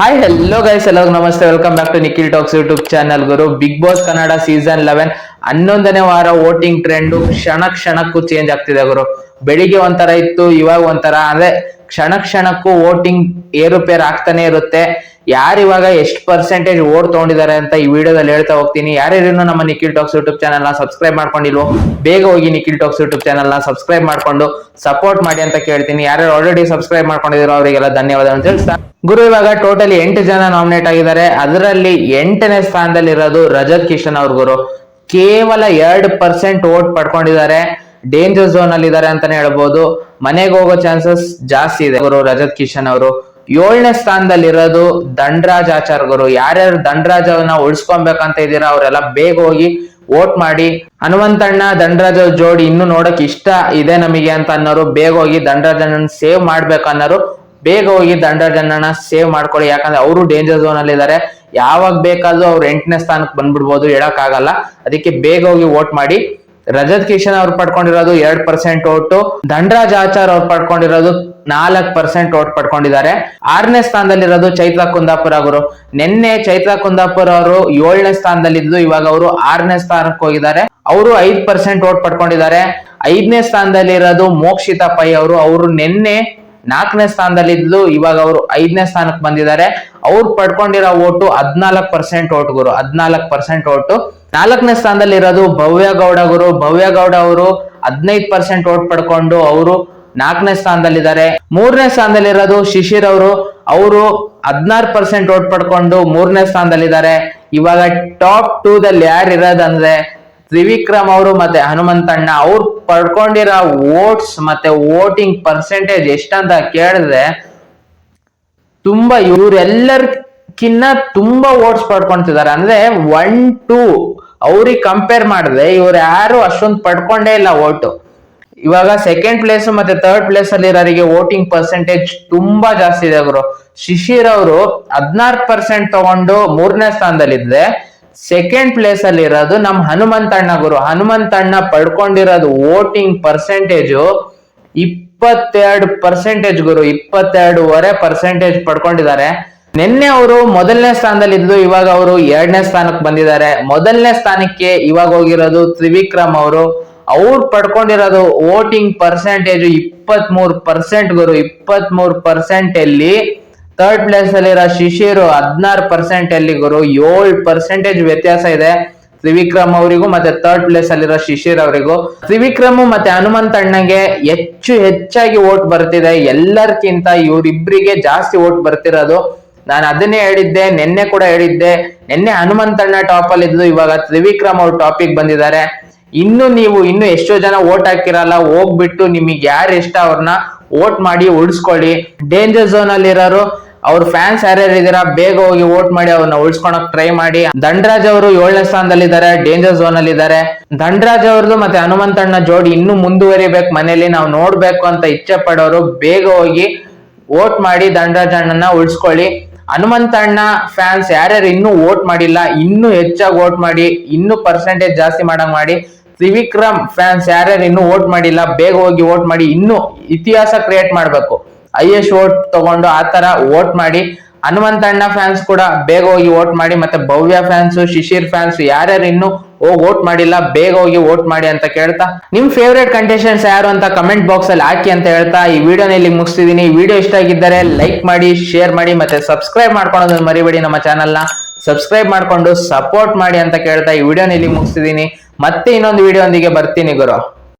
Hi hello guys ಎಲ್ಲರಿಗೂ ನಮಸ್ತೆ. Welcome back to Nikhil talks YouTube channel Guru. Bigg Boss Kannada season eleven ಹನ್ನೊಂದನೇ ವಾರ voting trend ಕ್ಷಣ ಕ್ಷಣಕ್ಕೂ ಚೇಂಜ್ ಆಗ್ತಿದೆ, ಗುರು. ಬೆಳಿಗ್ಗೆ ಒಂಥರ ಇತ್ತು, ಇವಾಗ ಒಂಥರ, ಅಂದ್ರೆ ಕ್ಷಣ ಕ್ಷಣಕ್ಕೂ ವೋಟಿಂಗ್ ಏರುಪೇರು ಆಗ್ತಾನೆ ಇರುತ್ತೆ. ಯಾರು ಇವಾಗ ಎಷ್ಟು ಪರ್ಸೆಂಟೇಜ್ ಓಟ್ ತಗೊಂಡಿದ್ದಾರೆ ಅಂತ ಈ ವಿಡಿಯೋದಲ್ಲಿ ಹೇಳ್ತಾ ಹೋಗ್ತೀನಿ. ಯಾರ್ಯಾರು ನಮ್ಮ ನಿಖಿಲ್ ಟಾಕ್ಸ್ ಯೂಟ್ಯೂಬ್ ಚಾನಲ್ನ ಸಬ್ಸ್ಕ್ರೈಬ್ ಮಾಡ್ಕೊಂಡಿಲ್ವೋ, ಬೇಗ ಹೋಗಿ ನಿಖಿಲ್ ಟಾಕ್ಸ್ ಯೂಟ್ಯೂಬ್ ಚಾನಲ್ನ ಸಬ್ಸ್ಕ್ರೈಬ್ ಮಾಡ್ಕೊಂಡು ಸಪೋರ್ಟ್ ಮಾಡಿ ಅಂತ ಕೇಳ್ತೀನಿ. ಯಾರ್ಯಾರು ಆಲ್ರೆಡಿ ಸಬ್ಸ್ಕ್ರೈಬ್ ಮಾಡ್ಕೊಂಡಿದ್ರು ಅವರಿಗೆಲ್ಲ ಧನ್ಯವಾದ ಅಂತ ಹೇಳ್ತಾ ಗುರು, ಇವಾಗ ಟೋಟಲಿ ಎಂಟು ಜನ ನಾಮಿನೇಟ್ ಆಗಿದ್ದಾರೆ. ಅದರಲ್ಲಿ ಎಂಟನೇ ಸ್ಥಾನದಲ್ಲಿ ಇರೋದು ರಜತ್ ಕಿಶನ್ ಅವ್ರ ಗುರು. ಕೇವಲ ಎರಡು ಪರ್ಸೆಂಟ್ ಓಟ್ ಪಡ್ಕೊಂಡಿದ್ದಾರೆ. ಡೇಂಜರ್ ಝೋನ್ ಅಲ್ಲಿ ಇದ್ದಾರೆ ಅಂತಾನೆ ಹೇಳ್ಬೋದು. ಮನೆಗೆ ಹೋಗೋ ಚಾನ್ಸಸ್ ಜಾಸ್ತಿ ಇದೆ. ಅವರು ರಜತ್ ಕಿಶನ್ ಅವರು. ಏಳನೇ ಸ್ಥಾನದಲ್ಲಿ ಇರೋದು ದಂಡರಾಜ್ ಆಚಾರ್ ಗುರು. ಯಾರ್ಯಾರು ದಂಡರಾಜ್ ಅವ್ರನ್ನ ಉಳಿಸ್ಕೊಬೇಕಂತ ಇದ್ದೀರಾ ಅವರೆಲ್ಲ ಬೇಗ ಹೋಗಿ ವೋಟ್ ಮಾಡಿ. ಹನುಮಂತಣ್ಣ ದಂಡರಾಜ್ ಜೋಡಿ ಇನ್ನು ನೋಡಕ್ ಇಷ್ಟ ಇದೆ ನಮಗೆ ಅಂತ ಅನ್ನೋರು ಬೇಗ ಹೋಗಿ ದಂಡರಾಜನ ಸೇವ್ ಮಾಡ್ಬೇಕನ್ನೋರು ಬೇಗ ಹೋಗಿ ದಂಡರಾಜನ ಸೇವ್ ಮಾಡ್ಕೊಳ್ಳಿ. ಯಾಕಂದ್ರೆ ಅವರು ಡೇಂಜರ್ ಝೋನ್ ಅಲ್ಲಿ ಇದ್ದಾರೆ ಯಾವಾಗ ಬೇಕಾದ್ರೂ ಅವ್ರು ಎಂಟನೇ ಸ್ಥಾನಕ್ಕೆ ಬಂದ್ಬಿಡ್ಬೋದು. ಹೇಳಕ್ ಆಗಲ್ಲ ಅದಕ್ಕೆ ಬೇಗ ಹೋಗಿ ವೋಟ್ ಮಾಡಿ. ರಜತ್ ಕಿಶನ್ ಅವ್ರು ಪಡ್ಕೊಂಡಿರೋದು ಎರಡ್ ಪರ್ಸೆಂಟ್ ಓಟು. ದಂಡರಾಜ್ ಆಚಾರ್ ಅವ್ರು ಪಡ್ಕೊಂಡಿರೋದು ನಾಲ್ಕ್ ಪರ್ಸೆಂಟ್ ಓಟ್ ಪಡ್ಕೊಂಡಿದ್ದಾರೆ. ಆರನೇ ಸ್ಥಾನದಲ್ಲಿರೋದು ಚೈತ್ರಾ ಕುಂದಾಪುರ ಅವರು ನಿನ್ನೆ ಚೈತ್ರಾ ಕುಂದಾಪುರ ಅವರು ಏಳನೇ ಸ್ಥಾನದಲ್ಲಿದ್ದು, ಇವಾಗ ಅವರು ಆರನೇ ಸ್ಥಾನಕ್ಕೆ ಹೋಗಿದ್ದಾರೆ. ಅವರು ಐದ್ ಪರ್ಸೆಂಟ್ ಓಟ್ ಪಡ್ಕೊಂಡಿದ್ದಾರೆ. ಐದನೇ ಸ್ಥಾನದಲ್ಲಿ ಇರೋದು ಮೋಕ್ಷಿತಾ ಪೈ ಅವರು. ಅವರು ನಿನ್ನೆ ನಾಲ್ಕನೇ ಸ್ಥಾನದಲ್ಲಿದ್ಲು ಇವಾಗ ಅವರು ಐದನೇ ಸ್ಥಾನಕ್ಕೆ ಬಂದಿದ್ದಾರೆ. ಅವ್ರು ಪಡ್ಕೊಂಡಿರೋ ಓಟು ಹದ್ನಾಲ್ಕು ಪರ್ಸೆಂಟ್ ಓಟ್ ಗುರು, ಹದ್ನಾಲ್ಕು ಪರ್ಸೆಂಟ್ ಓಟು. ನಾಲ್ಕನೇ ಸ್ಥಾನದಲ್ಲಿ ಇರೋದು ಭವ್ಯ ಗೌಡ ಗುರು. ಭವ್ಯ ಗೌಡ ಅವರು ಹದಿನೈದು ಪರ್ಸೆಂಟ್ ಓಟ್ ಪಡ್ಕೊಂಡು ಅವರು ನಾಲ್ಕನೇ ಸ್ಥಾನದಲ್ಲಿದ್ದಾರೆ. ಮೂರನೇ ಸ್ಥಾನದಲ್ಲಿರೋದು ಶಿಶಿರ್ ಅವರು. ಅವರು ಹದಿನಾರು ಪರ್ಸೆಂಟ್ ಓಟ್ ಪಡ್ಕೊಂಡು ಮೂರನೇ ಸ್ಥಾನದಲ್ಲಿದ್ದಾರೆ. ಇವಾಗ ಟಾಪ್ ಟೂ ದಲ್ಲಿ ಯಾರು ಇರೋದಂದ್ರೆ ತ್ರಿವಿಕ್ರಮ್ ಅವರು ಮತ್ತೆ ಹನುಮಂತಣ್ಣ ಅವ್ರು ಪಡ್ಕೊಂಡಿರೋ ವೋಟ್ಸ್ ಮತ್ತೆ ವೋಟಿಂಗ್ ಪರ್ಸೆಂಟೇಜ್ ಎಷ್ಟಂತ ಕೇಳಿದ್ರೆ ತುಂಬಾ ಇವರೆಲ್ಲರ್ಕಿನ್ನ ತುಂಬಾ ವೋಟ್ಸ್ ಪಡ್ಕೊಂತಿದ್ದಾರೆ. ಅಂದ್ರೆ ಒನ್ ಟೂ ಅವ್ರಿಗೆ ಕಂಪೇರ್ ಮಾಡಿದ್ರೆ ಇವ್ರು ಯಾರು ಅಷ್ಟೊಂದು ಪಡ್ಕೊಂಡೇ ಇಲ್ಲ ಓಟು ಇವಾಗ ಸೆಕೆಂಡ್ ಪ್ಲೇಸ್ ಮತ್ತೆ ಥರ್ಡ್ ಪ್ಲೇಸ್ ಅಲ್ಲಿ ಇರೋರಿಗೆ ವೋಟಿಂಗ್ ಪರ್ಸೆಂಟೇಜ್ ತುಂಬಾ ಜಾಸ್ತಿ ಇದೆ ಅವರು ಶಿಶಿರ್ ಅವರು ಹದಿನಾರು ಪರ್ಸೆಂಟ್ ತಗೊಂಡು ಮೂರನೇ ಸ್ಥಾನದಲ್ಲಿದ್ರೆ ಸೆಕೆಂಡ್ ಪ್ಲೇಸ್ ಅಲ್ಲಿ ಇರೋದು ನಮ್ ಹನುಮಂತಣ್ಣ ಗುರು. ಹನುಮಂತಣ್ಣ ಪಡ್ಕೊಂಡಿರೋದು ವೋಟಿಂಗ್ ಪರ್ಸೆಂಟೇಜು ಇಪ್ಪತ್ತೆರಡು ಪರ್ಸೆಂಟೇಜ್ ಗುರು. ಇಪ್ಪತ್ತೆರಡೂವರೆ ಪರ್ಸೆಂಟೇಜ್ ಪಡ್ಕೊಂಡಿದ್ದಾರೆ. ನಿನ್ನೆ ಅವರು ಮೊದಲನೇ ಸ್ಥಾನದಲ್ಲಿ ಇದ್ದು, ಇವಾಗ ಅವರು ಎರಡನೇ ಸ್ಥಾನಕ್ಕೆ ಬಂದಿದ್ದಾರೆ. ಮೊದಲನೇ ಸ್ಥಾನಕ್ಕೆ ಇವಾಗ ಹೋಗಿರೋದು ತ್ರಿವಿಕ್ರಮ್ ಅವರು. ಅವ್ರು ಪಡ್ಕೊಂಡಿರೋದು ವೋಟಿಂಗ್ ಪರ್ಸೆಂಟೇಜ್ ಇಪ್ಪತ್ಮೂರು ಪರ್ಸೆಂಟ್ ಗುರು. ಇಪ್ಪತ್ಮೂರು ಪರ್ಸೆಂಟ್ ಅಲ್ಲಿ ಥರ್ಡ್ ಪ್ಲೇಸ್ ಅಲ್ಲಿರೋ ಶಿಶಿರು ಹದಿನಾರು ಪರ್ಸೆಂಟ್ ಅಲ್ಲಿ ಗುರು, ಏಳು ಪರ್ಸೆಂಟೇಜ್ ವ್ಯತ್ಯಾಸ ಇದೆ ತ್ರಿವಿಕ್ರಮ್ ಅವರಿಗೂ ಮತ್ತೆ ಥರ್ಡ್ ಪ್ಲೇಸ್ ಅಲ್ಲಿರೋ ಶಿಶಿರ್ ಅವರಿಗೂ. ತ್ರಿವಿಕ್ರಮ್ ಮತ್ತೆ ಹನುಮಂತಣ್ಣಗೆ ಹೆಚ್ಚು ಹೆಚ್ಚಾಗಿ ಓಟ್ ಬರ್ತಿದೆ. ಎಲ್ಲರ್ಕಿಂತ ಇವ್ರಿಬ್ರಿಗೆ ಜಾಸ್ತಿ ಓಟ್ ಬರ್ತಿರೋದು. ನಾನು ಅದನ್ನೇ ಹೇಳಿದ್ದೆ, ನಿನ್ನೆ ಕೂಡ ಹೇಳಿದ್ದೆ. ನಿನ್ನೆ ಹನುಮಂತಣ್ಣ ಟಾಪ್ ಅಲ್ಲಿ ಇದ್ದು ಇವಾಗ ತ್ರಿವಿಕ್ರಮ್ ಅವ್ರ ಟಾಪಿಕ್ ಬಂದಿದ್ದಾರೆ. ಇನ್ನು ನೀವು ಇನ್ನು ಎಷ್ಟೋ ಜನ ಓಟ್ ಹಾಕಿರಲ್ಲ, ಹೋಗ್ಬಿಟ್ಟು ನಿಮಗೆ ಯಾರು ಇಷ್ಟ ಅವ್ರನ್ನ ಓಟ್ ಮಾಡಿ ಉಳಿಸ್ಕೊಳ್ಳಿ. ಡೇಂಜರ್ ಝೋನ್ ಅಲ್ಲಿ ಇರೋರು ಅವ್ರ ಫ್ಯಾನ್ಸ್ ಯಾರ್ಯಾರು ಇದೀರಾ ಬೇಗ ಹೋಗಿ ವೋಟ್ ಮಾಡಿ ಅವ್ರನ್ನ ಉಳಿಸ್ಕೊಳಕ್ ಟ್ರೈ ಮಾಡಿ. ದಂಡರಾಜ್ ಅವರು ಏಳನೇ ಸ್ಥಾನದಲ್ಲಿ ಇದ್ದಾರೆ ಡೇಂಜರ್ ಝೋನ್ ಅಲ್ಲಿ ಇದ್ದಾರೆ ದಂಡರಾಜ್ ಅವ್ರದ್ದು ಮತ್ತೆ ಹನುಮಂತಣ್ಣ ಜೋಡಿ ಇನ್ನೂ ಮುಂದುವರಿಬೇಕು, ಮನೆಯಲ್ಲಿ ನಾವು ನೋಡ್ಬೇಕು ಅಂತ ಇಚ್ಛೆ ಪಡೋರು, ಬೇಗ ಹೋಗಿ ವೋಟ್ ಮಾಡಿ ದಂಡರಾಜ್ ಅಣ್ಣನ ಉಳಿಸ್ಕೊಳ್ಳಿ. ಹನುಮಂತಣ್ಣ ಫ್ಯಾನ್ಸ್ ಯಾರ್ಯಾರು ಇನ್ನೂ ವೋಟ್ ಮಾಡಿಲ್ಲ, ಇನ್ನೂ ಹೆಚ್ಚಾಗಿ ವೋಟ್ ಮಾಡಿ, ಇನ್ನೂ ಪರ್ಸೆಂಟೇಜ್ ಜಾಸ್ತಿ ಮಾಡಂಗ್ ಮಾಡಿ. ತ್ರಿವಿಕ್ರಮ್ ಫ್ಯಾನ್ಸ್ ಯಾರ್ಯಾರು ಇನ್ನೂ ವೋಟ್ ಮಾಡಿಲ್ಲ, ಬೇಗ ಹೋಗಿ ವೋಟ್ ಮಾಡಿ, ಇನ್ನೂ ಇತಿಹಾಸ ಕ್ರಿಯೇಟ್ ಮಾಡ್ಬೇಕು. ಹೈಯೆಸ್ಟ್ ಓಟ್ ತಗೊಂಡು ಆ ತರ ಓಟ್ ಮಾಡಿ. ಹನುಮಂತಣ್ಣ ಫ್ಯಾನ್ಸ್ ಕೂಡ ಬೇಗ ಹೋಗಿ ಓಟ್ ಮಾಡಿ, ಮತ್ತೆ ಭವ್ಯ ಫ್ಯಾನ್ಸ್ ಶಿಶಿರ್ ಫ್ಯಾನ್ಸ್ ಯಾರ್ಯಾರು ಇನ್ನು ಹೋಗಿ ಓಟ್ ಮಾಡಿಲ್ಲ, ಬೇಗ ಹೋಗಿ ಓಟ್ ಮಾಡಿ ಅಂತ ಕೇಳ್ತಾ. ನಿಮ್ ಫೇವ್ರೇಟ್ ಕಂಟೆಸ್ಟೆಂಟ್ಸ್ ಯಾರು ಅಂತ ಕಮೆಂಟ್ ಬಾಕ್ಸ್ ಅಲ್ಲಿ ಹಾಕಿ ಅಂತ ಹೇಳ್ತಾ. ಈ ವಿಡಿಯೋನ ಇಲ್ಲಿ ಮುಗಿಸ್ತಿದೀನಿ. ವಿಡಿಯೋ ಇಷ್ಟ ಆಗಿದ್ದರೆ ಲೈಕ್ ಮಾಡಿ ಶೇರ್ ಮಾಡಿ, ಮತ್ತೆ ಸಬ್ಸ್ಕ್ರೈಬ್ ಮಾಡ್ಕೊಳೋದನ್ನ ಮರಿಬೇಡಿ ನಮ್ಮ ಚಾನಲ್ನ. ಸಬ್ಸ್ಕ್ರೈಬ್ ಮಾಡ್ಕೊಂಡು ಸಪೋರ್ಟ್ ಮಾಡಿ ಅಂತ ಕೇಳ್ತಾ. ಈ ವಿಡಿಯೋನ ಇಲ್ಲಿ ಮುಗಿಸ್ತಿದ್ದೀನಿ ಮತ್ತೆ ಇನ್ನೊಂದು ವಿಡಿಯೋ ಬರ್ತೀನಿ ಗುರು.